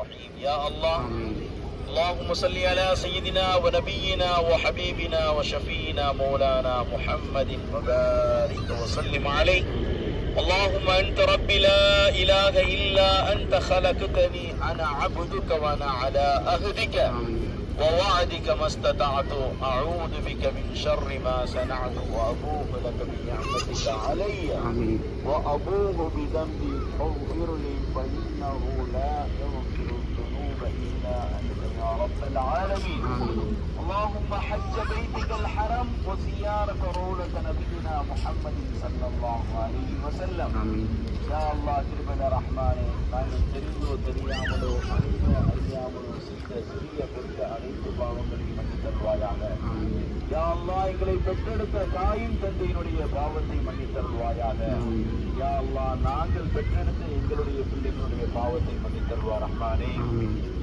رحيم يا الله. اللهم صل على سيدنا ونبينا وحبيبنا وشفينا مولانا محمد وبارك وسلم عليه. اللهم أنت ربي لا إله إلا أنت خلقتني. أنا عبدك وأنا على آمين. ووعدك ما استطعت. أعوذ بك من شر ما صنعت. وابوء لك بنعمتك علي. وأبوه بذنبي. فاغفر لي فإنه لا يغفر فإنا أنت يا رب العالمين. اللهم حج بيتك الحرم وزيارة رولة نبينا محمد صلى الله عليه وسلم. يا الله تربنا قائم نانو تريدو عمله. அல்லா எங்களை பெற்றெடுத்த தாயின் தந்தையினுடைய பாவத்தை மன்னித்தருள்வாயாக யா அல்லா நாங்கள் பெற்றெடுத்த எங்களுடைய பிள்ளைகளுடைய பாவத்தை மன்னித்தருள்வார் அம்மானே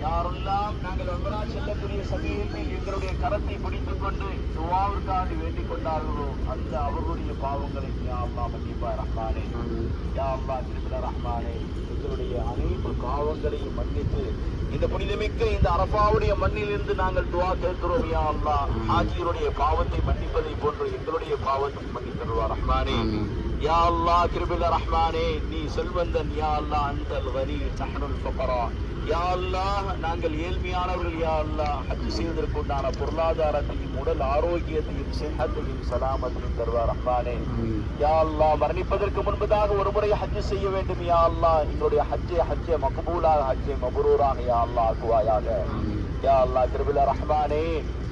யாரெல்லாம் நாங்கள் அமரா செல்லக்கூடிய சமயத்தில் எங்களுடைய கரத்தை பிடித்துக் கொண்டு துவாவிற்காக வேண்டிக் கொண்டார்களோ அந்த அவர்களுடைய பாவங்களை யா அல்லா மன்னிப்பார் அம்மானே யா அல்லா திருமல ரஹ்மானே. எங்களுடைய பாவங்களையும் மன்னித்து இந்த புனிதமிக்க இந்த அரபாவுடைய மண்ணிலிருந்து நாங்கள் துவா கேட்கிறோம் யா ஆஜியருடைய பாவத்தை மன்னிப்பதை போன்று எங்களுடைய பாவத்தை மன்னித்தருவார் ரஹ்மானே யா அல்லா கிருபித ரஹ்மானே நீ செல்வந்தன் யா அல்லா அந்தல் வரி நஹனுல் ஃபபரா யா அல்லா நாங்கள் ஏழ்மையானவர்கள் யா அல்லா ஹஜ் செய்வதற்குண்டான பொருளாதாரத்தையும் உடல் ஆரோக்கியத்தையும் சிஹத்தையும் சலாமத்தையும் தருவார் ரஹ்மானே. யா அல்லா மரணிப்பதற்கு முன்பதாக ஒரு முறை ஹஜ் செய்ய வேண்டும் யா அல்லா எங்களுடைய ஹஜ்ஜை ஹஜ்ஜை மக்பூலாக ஹஜ்ஜை மபரூராக யா அல்லா ஆக்குவாயாக. யா அல்லா திருவிழா ரஹ்மானே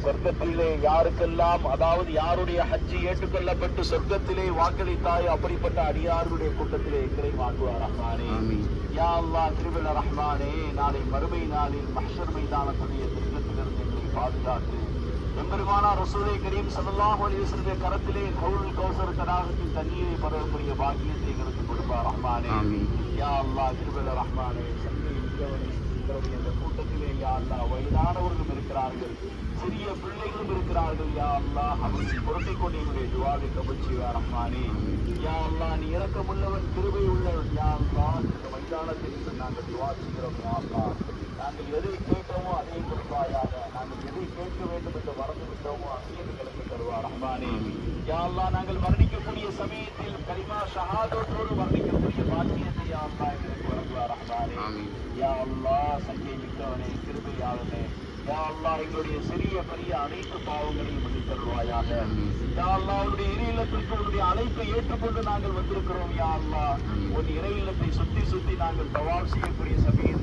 சொர்க்கத்திலே யாருக்கெல்லாம் அதாவது யாருடைய ஹஜ்ஜி ஏற்றுக்கொள்ளப்பட்டு சொர்க்கத்திலே வாக்களித்தாய் அப்படிப்பட்ட அடியாருடைய கூட்டத்திலே எங்களை வாங்குவார் ரஹ்மானே. யா அல்லா திருவிழா ரஹ்மானே நாளை மறுமை நாளில் மஹர் மைதானத்துடைய திருக்கத்திலிருந்து எங்களை பாதுகாத்து எம்பெருமானா ரசூலை கரீம் சல்லாஹ் அலிஸ்வருடைய கரத்திலே கவுல் கௌசர் தடாகத்தின் தண்ணீரை பரவக்கூடிய பாக்கியத்தை எங்களுக்கு கொடுப்பார் ரஹ்மானே. யா அல்லா திருவிழா ரஹ்மானே சந்தை மிக்கவனே யா அல்லாஹ் வயதானவர்களும் இருக்கிறார்கள் சிறிய பிள்ளைகளும் இருக்கிறார்கள் யா அல்லாஹ். அவர்களை புரட்டி கொண்டு எங்களுடைய துவாவை கபட்சி ரஹ்மானே. யா அல்லா நீ இரக்கமுள்ளவன் கிருபை உள்ளவன் யா அல்லா இந்த மைதானத்தில் இருந்து நாங்கள் துவா செய்கிறோம் யா அல்லா நாங்கள் எதை கேட்டோமோ அதை கொடுப்பாயாக. நாங்கள் எதை கேட்க வேண்டும் என்று மறந்து விட்டோமோ அதையும் எங்களுக்கு தருவார் ரஹ்மானே. யா அல்லா நாங்கள் மரணிக்கக்கூடிய சமயத்தில் கரிமா ஷஹாதத்தோடு மரணிக்கக்கூடிய பாக்கியத்தை யா எங்களுக்கு வழங்குவார் ரஹ்மானே. ஆமீன் யா அல்லா சங்கை சிறிய பெரிய அனைத்து பாவங்களையும் மன்னித்தருவாயாக யா அல்லா உடைய இறை இல்லத்திற்கு ஏற்றுக்கொண்டு நாங்கள் வந்திருக்கிறோம் யா அல்லா உன் இறை சுத்தி சுத்தி நாங்கள் பவால் செய்யக்கூடிய சமயம்